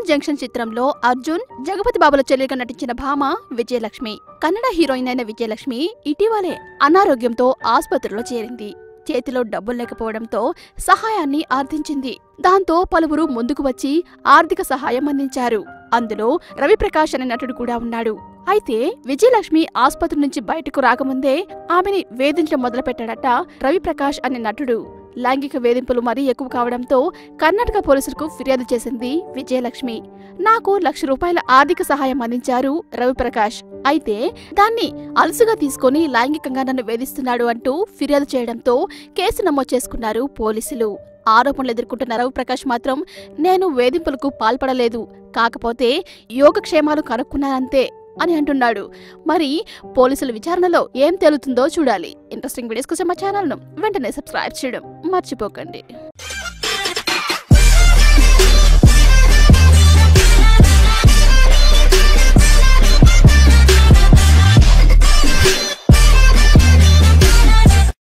Hanuman junction చిత్రంలో అర్జున్ జగపతి బాబుల చెల్లెలుగా నటించిన భామ విజయలక్ష్మి. కన్నడ హీరోయిన్ అయిన విజయలక్ష్మి ఇటీవలే అనారోగ్యంతో ఆసుపత్రిలో చేరింది. చేతిలో డబ్బులు లేకపోవడంతో సహాయాన్ని ఆర్థించింది. దాంతో పలువురు ముందుకు వచ్చి ఆర్థిక సహాయం అందించారు. అందులో రవిప్రకాష్ అనే నటుడు కూడా ఉన్నాడు. అయితే విజయలక్ష్మి ఆసుపత్రి నుంచి బయటకు రాకముందే ఆమెని వేధించడం మొదలుపెట్టాడట రవిప్రకాష్ అనే నటుడు. లైంగిక వేధింపులు మరీ ఎక్కువ కావడంతో కర్ణాటక పోలీసులకు ఫిర్యాదు చేసింది విజయలక్ష్మి. నాకు లక్ష రూపాయల ఆర్థిక సహాయం అందించారు రవిప్రకాష్. అయితే దాన్ని అలసుగా తీసుకొని లైంగికంగా నన్ను వేధిస్తున్నాడు అంటూ ఫిర్యాదు చేయడంతో కేసు నమోదు చేసుకున్నారు పోలీసులు. ఆరోపణలు ఎదుర్కొంటున్న రవిప్రకాష్ మాత్రం నేను వేధింపులకు పాల్పడలేదు. కాకపోతే యోగక్షేమాలు కనుక్కున్నానంతే. అని అంటున్నాడు. మరి పోలీసుల విచారణలో ఏం తేలుతుందో చూడాలి. ఇంట్రెస్టింగ్ వీడియోస్ కోసం మా ఛానల్ను వెంటనే సబ్స్క్రైబ్ చేయడం మర్చిపోకండి.